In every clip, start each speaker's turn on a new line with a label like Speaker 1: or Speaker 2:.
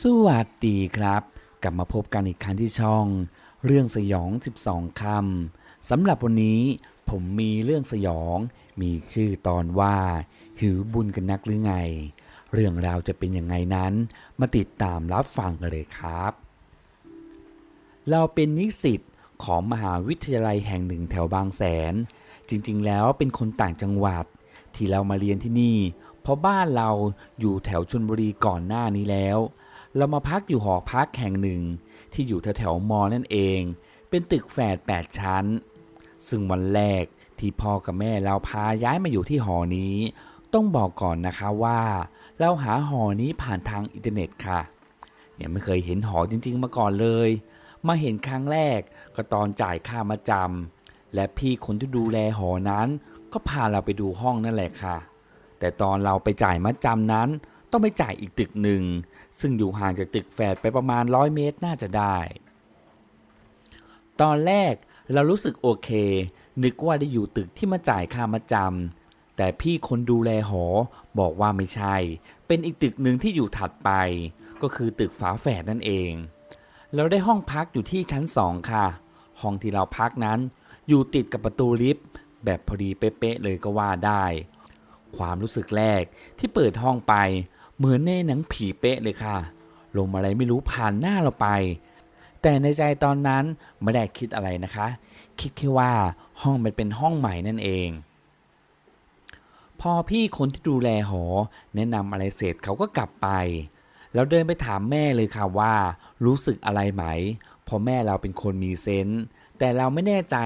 Speaker 1: สวัสดีครับ กลับมาพบกันอีกครั้งที่ช่อง เรื่องสยอง 12 คำสำหรับวันนี้ผมมีเรื่องสยอง มีชื่อตอนว่า หิวบุญกันนักหรือไง เรื่องราวจะเป็นยังไงนั้น มาติดตามรับฟังกันเลยครับ เราเป็นนิสิตของมหาวิทยาลัยแห่งหนึ่งแถวบางแสน จริงๆ แล้วเป็นคนต่างจังหวัด ที่เรามาเรียนที่นี่ เพราะบ้านเราอยู่แถวชนบุรีก่อนหน้านี้แล้ว เรามาพักอยู่หอพักแห่งหนึ่ง ที่อยู่แถวๆมอนั่นเอง เป็นตึกแฝด8ชั้น ซึ่งวันแรกที่พ่อกับแม่เราพาย้ายมาอยู่ที่หอนี้ ต้องบอกก่อนนะคะว่า เราหาหอนี้ผ่านทางอินเทอร์เน็ตค่ะยังไม่เคยเห็นหอจริง ๆ มาก่อนเลย มาเห็นครั้งแรกก็ตอนจ่ายค่ามาจำและพี่คนที่ดูแลหอนั้น ก็พาเราไปดูห้องนั่นแหละค่ะ แต่ตอนเราไปจ่ายมาจำนั้น ต้องไปจ่ายอีกตึกหนึ่ง ซึ่งอยู่ห่างจากตึกแฝดไปประมาณร้อยเมตรน่าจะได้ ตอนแรกเรารู้สึกโอเค นึกว่าได้อยู่ตึกที่มาจ่ายค่ามาจำแต่พี่คนดูแลหอบอกว่าไม่ใช่ เป็นอีกตึกหนึ่งที่อยู่ถัดไป ก็คือตึกฝาแฝดนั่นเอง เราได้ห้องพักอยู่ที่ชั้นสองค่ะ ห้องที่เราพักนั้น อยู่ติดกับประตูลิฟต์แบบพอดีเป๊ะเลยก็ว่าได้ ความรู้สึกแรกที่เปิดห้องไป เหมือนในหนังผีเป๊ะเลยค่ะ ลมอะไรไม่รู้ผ่านหน้าเราไป แต่ในใจตอนนั้นไม่ได้คิดอะไรนะคะ คิดแค่ว่าห้องมันเป็นห้องใหม่นั่นเอง พอพี่คนที่ดูแลหอ แนะนำอะไรเสร็จเขาก็กลับไปแล้วเดินไปถามแม่เลยค่ะว่า รู้สึกอะไรไหมเพราะแม่เราเป็นคนมีเซนส์แต่เราไม่แน่ใจ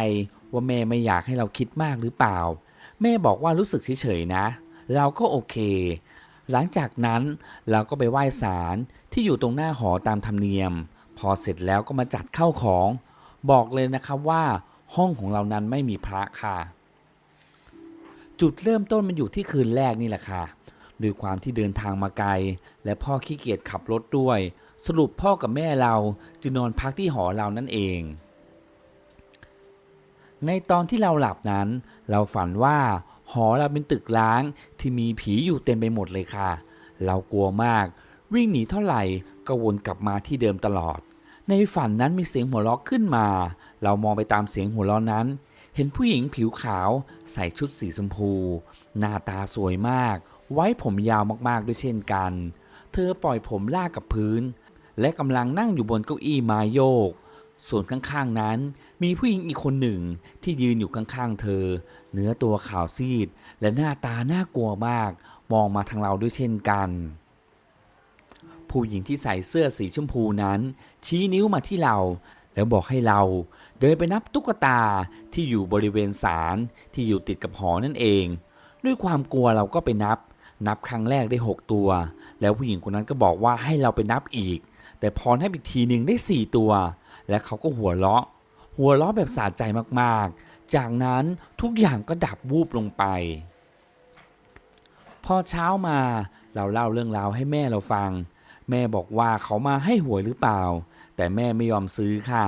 Speaker 1: ว่าแม่ไม่อยากให้เราคิดมากหรือเปล่า แม่บอกว่ารู้สึกเฉยๆนะ เราก็โอเค หลังจากนั้นเราก็ไปไหว้ศาลที่อยู่ตรงหน้าหอตามธรรมเนียม พอเสร็จแล้วก็มาจัดเข้าของ บอกเลยนะครับว่าห้องของเรานั้นไม่มีพระค่ะ จุดเริ่มต้นมันอยู่ที่คืนแรกนี่แหละค่ะด้วยความที่เดินทางมาไกล และพ่อขี้เกียจขับรถด้วย สรุปพ่อกับแม่เราจึงนอนพักที่หอเรานั่นเอง ในตอนที่เราหลับนั้น เราฝันว่า หอเราเป็นตึกล้างที่มีผีอยู่เต็มไปหมดเลยค่ะ เรากลัวมาก วิ่งหนีเท่าไหร่ก็วนกลับมาที่เดิมตลอด ในฝันนั้นมีเสียงหัวเราะขึ้นมา เรามองไปตามเสียงหัวเราะนั้น เห็นผู้หญิงผิวขาวใส่ชุดสีชมพู หน้าตาสวยมาก ไว้ผมยาวมากๆด้วยเช่นกัน เธอปล่อยผมลากกับพื้น และกำลังนั่งอยู่บนเก้าอี้ไม้โยก ส่วนข้างๆนั้นมีผู้หญิงอีกคนหนึ่งที่ยืนอยู่ข้างๆเธอ เนื้อตัวขาวซีด และหน้าตาน่ากลัวมาก มองมาทางเราด้วยเช่นกัน ผู้หญิงที่ใส่เสื้อสีชมพูนั้น ชี้นิ้วมาที่เรา แล้วบอกให้เราเดินไปนับตุ๊กตาที่อยู่บริเวณศาลที่อยู่ติดกับหอนั่นเอง ด้วยความกลัวเราก็ไปนับ นับครั้งแรกได้6ตัว แล้วผู้หญิงคนนั้นก็บอกว่าให้เราไปนับอีก แต่พอนับอีกทีหนึ่งได้4ตัว และเขาก็หัวเราะ หัวเราะแบบสะใจมากๆ จากนั้นทุกอย่างก็ดับวูบลงไป พอเช้ามาเราเล่าเรื่องราวให้แม่เราฟัง แม่บอกว่าเขามาให้หวยหรือเปล่า แต่แม่ไม่ยอมซื้อค่ะ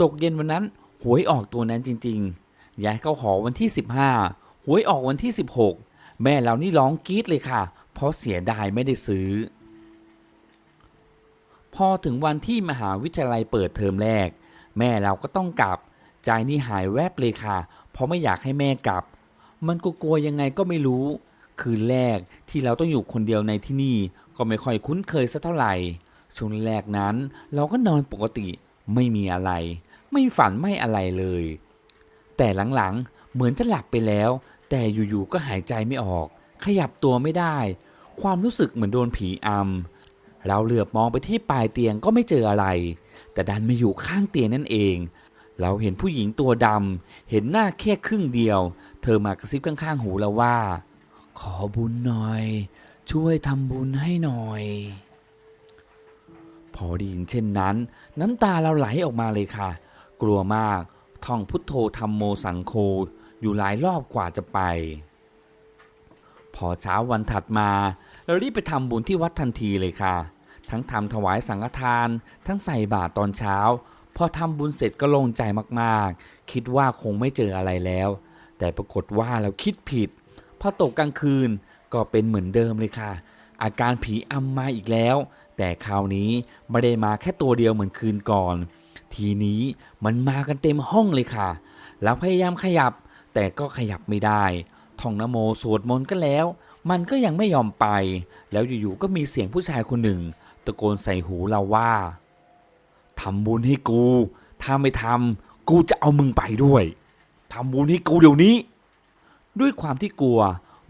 Speaker 1: ตกเย็นวันนั้นหวยออกตัวนั้นจริงๆย้ายเข้าหอวันที่ 15หวยออกวันที่ 16 แม่เรานี่ร้องกรี๊ดเลยค่ะ เพราะเสียดายไม่ได้ซื้อ พอถึงวันที่มหาวิทยาลัยเปิดเทอมแรก แม่เราก็ต้องกลับ ใจนี่หายแวบเลยค่ะ เพราะไม่อยากให้แม่กลับ มันก็กลัวยังไงก็ไม่รู้ คืนแรกที่เราต้องอยู่คนเดียวในที่นี่ ก็ไม่ค่อยคุ้นเคยสักเท่าไหร่ ช่วงแรกนั้น เราก็นอนปกติไม่มีอะไร ไม่ฝันไม่อะไรเลย แต่หลังๆเหมือนจะหลับไปแล้ว แต่อยู่ๆก็หายใจไม่ออก ขยับตัวไม่ได้ ความรู้สึกเหมือนโดนผีอำ เราเหลือบมองไปที่ปลายเตียงก็ไม่เจออะไร แต่ดันมาอยู่ข้างเตียงนั่นเอง เราเห็นผู้หญิงตัวดำเห็นหน้าแค่ครึ่งเดียว เธอมากระซิบข้างๆหูเราว่า ขอบุญหน่อย ช่วยทำบุญให้หน่อย พอได้ยินเช่นนั้น น้ำตาเราไหลออกมาเลยค่ะ กลัวมากท่องพุทโธธรรมโมสังโฆอยู่หลายรอบกว่าจะไป พอเช้าวันถัดมา เรารีบไปทำบุญที่วัดทันทีเลยค่ะ ทั้งทำถวายสังฆทาน ทั้งใส่บาตรตอนเช้า พอทำบุญเสร็จก็โล่งใจมากๆ คิดว่าคงไม่เจออะไรแล้ว แต่ปรากฏว่าเราคิดผิด พอตกกลางคืนก็เป็นเหมือนเดิมเลยค่ะ อาการผีอำมาอีกแล้ว แต่คราวนี้ไม่ได้มาแค่ตัวเดียวเหมือนคืนก่อน ทีนี้มันมากันเต็มห้องเลยค่ะ แล้วพยายามขยับ แต่ก็ขยับไม่ได้ท่องนโมสวดมนต์ก็แล้ว มันก็ยังไม่ยอมไป แล้วอยู่ๆก็มีเสียงผู้ชายคนหนึ่ง ตะโกนใส่หูเราว่าทำบุญให้กู ถ้าไม่ทำกูจะเอามึงไปด้วยทำบุญให้กูเดี๋ยวนี้ ด้วยความที่กลัว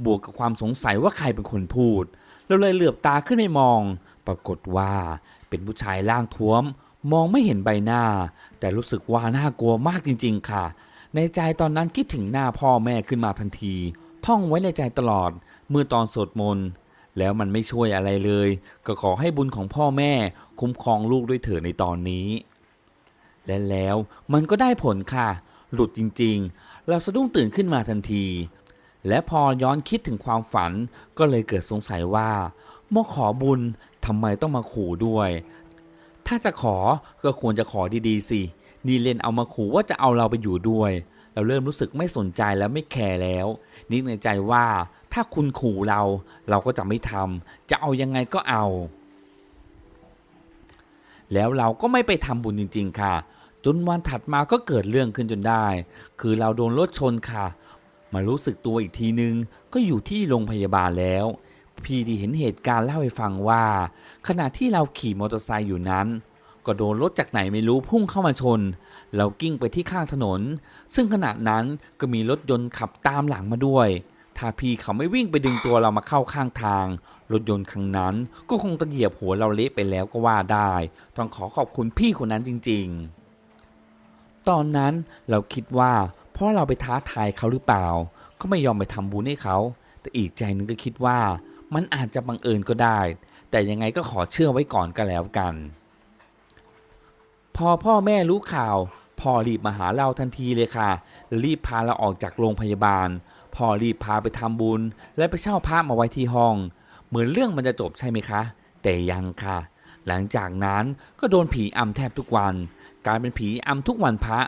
Speaker 1: บวกกับความสงสัยว่าใครเป็นคนพูดเราเลยเหลือบตาขึ้นไปมอง ปรากฏว่าเป็นผู้ชายร่างท้วม มองไม่เห็นใบหน้า แต่รู้สึกว่าน่ากลัวมากจริง ๆ ค่ะ ในใจตอนนั้นคิดถึงหน้าพ่อแม่ขึ้นมาทันที ท่องไว้ในใจตลอด เมื่อตอนสวดมนต์ แล้วมันไม่ช่วยอะไรเลย ก็ขอให้บุญของพ่อแม่ คุ้มครองลูกด้วยเถิดในตอนนี้ และแล้วมันก็ได้ผลค่ะ หลุดจริงๆ เราสะดุ้งตื่นขึ้นมาทันที และพอย้อนคิดถึงความฝันก็เลยเกิดสงสัยว่าเมื่อขอบุญทำไมต้องมาขู่ด้วย ถ้าจะขอก็ควรจะขอดีๆสินี่เล่นเอามาขู่ว่าจะเอาเราไปอยู่ด้วย เราเริ่มรู้สึกไม่สนใจและไม่แคร์แล้ว นึกในใจว่าถ้าคุณขู่เราเราก็จะไม่ทำจะเอายังไงก็เอา แล้วเราก็ไม่ไปทำบุญจริง ๆ ค่ะ จนวันถัดมาก็เกิดเรื่องขึ้นจนได้ คือเราโดนรถชนค่ะ มารู้สึกตัวอีกทีนึง ก็อยู่ที่โรงพยาบาลแล้ว พี่ที่เห็นเหตุการณ์เล่าให้ฟังว่า ขณะที่เราขี่มอเตอร์ไซค์อยู่นั้น ก็โดนรถจากไหนไม่รู้พุ่งเข้ามาชนเรากิ้งไปที่ข้างถนน ซึ่งขณะนั้นก็มีรถยนต์ขับตามหลังมาด้วย ถ้าพี่เขาไม่วิ่งไปดึงตัวเรามาเข้าข้างทาง รถยนต์คันนั้นก็คงจะเหยียบหัวเราเละไปแล้วก็ว่าได้ ต้องขอขอบคุณพี่คนนั้นจริง ๆ ตอนนั้นเราคิดว่า เพราะเราไปท้าทายเขาหรือเปล่า ก็ไม่ยอมไปทำบุญให้เขา แต่อีกใจหนึงก็คิดว่า มันอาจจะบังเอิญก็ได้ แต่ยังไงก็ขอเชื่อไว้ก่อนก็แล้วกัน พอพ่อแม่รู้ข่าวพ่อรีบมาหาเราทันทีเลยค่ะ รีบพาเราออกจากโรงพยาบาลพ่อรีบพาไปทำบุญ และไปเช่าพระมาไว้ที่ห้อง เหมือนเรื่องมันจะจบใช่ไหมคะ แต่ยังค่ะ หลังจากนั้นก็โดนผีอำแทบทุกวันกลายเป็นผีอำทุกวันพระ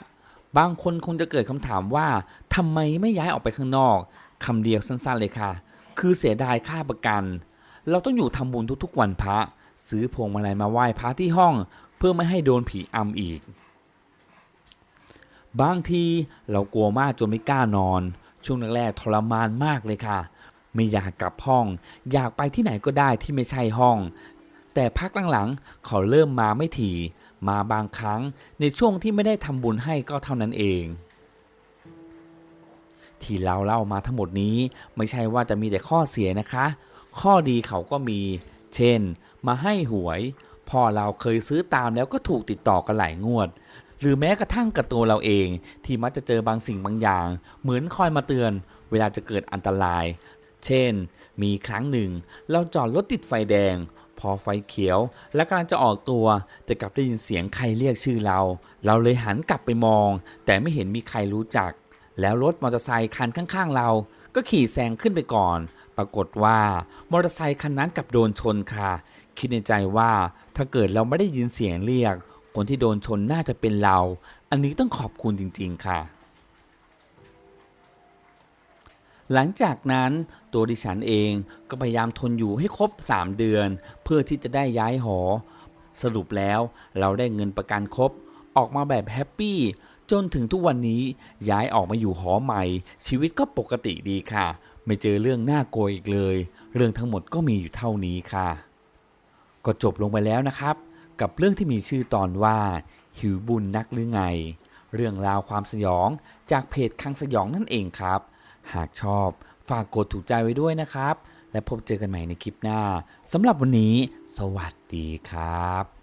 Speaker 1: บางคนคงจะเกิดคำถามว่าทำไมไม่ย้ายออกไปข้างนอกคำเดียวสั้นๆเลยค่ะ คือเสียดายค่าประกัน เราต้องอยู่ทำบุญทุกๆวันพระ ซื้อพวงมาลัยมาไหว้พระที่ห้อง เพื่อไม่ให้โดนผีอำอีก บางทีเรากลัวมากจนไม่กล้านอน ช่วงแรกๆทรมานมากเลยค่ะ ไม่อยากกลับห้อง อยากไปที่ไหนก็ได้ที่ไม่ใช่ห้อง แต่พักหลังๆเขาเริ่มมาไม่ถี่ มาบางครั้งในช่วงที่ไม่ได้ทำบุญให้ก็เท่านั้นเองที่เราเล่ามาทั้งหมดนี้ไม่ใช่ว่าจะมีแต่ข้อเสียนะคะ ข้อดีเขาก็มี เช่น มาให้หวย พ่อเราเคยซื้อตามแล้วก็ถูกติดต่อกันหลายงวด หรือแม้กระทั่งกับตัวเราเอง ที่มักจะเจอบางสิ่งบางอย่าง เหมือนคอยมาเตือน เวลาจะเกิดอันตราย เช่น มีครั้งหนึ่ง เราจอดรถติดไฟแดง พอไฟเขียว และกำลังจะออกตัวแต่กลับได้ยินเสียงใครเรียกชื่อเรา เราเลยหันกลับไปมอง แต่ไม่เห็นมีใครรู้จัก แล้วรถมอเตอร์ไซคันข้างๆเรา ก็ขี่แซงขึ้นไปก่อน ปรากฏว่ามอเตอร์ไซคันนั้นกลับโดนชนค่ะ คิดในใจว่าถ้าเกิดเราไม่ได้ยินเสียงเรียก คนที่โดนชนน่าจะเป็นเรา อันนี้ต้องขอบคุณจริง ๆ ค่ะ หลังจากนั้นตัวดิฉันเองก็พยายามทนอยู่ให้ครบ 3 เดือน เพื่อที่จะได้ย้ายหอ สรุปแล้วเราได้เงินประกันครบ ออกมาแบบแฮปปี้จนถึงทุกวันนี้ย้ายออกมาอยู่หอใหม่ ชีวิตก็ปกติดีค่ะ ไม่เจอเรื่องน่ากลัวอีกเลย เรื่องทั้งหมดก็มีอยู่เท่านี้ค่ะ ก็จบลงไปแล้วนะครับ กับเรื่องที่มีชื่อตอนว่า หิวบุญนักหรือไง เรื่องราวความสยองจากเพจคังสยองนั่นเองครับ หากชอบฝากกดถูกใจไว้ด้วยนะครับ และพบเจอกันใหม่ในคลิปหน้าสำหรับวันนี้ สวัสดีครับ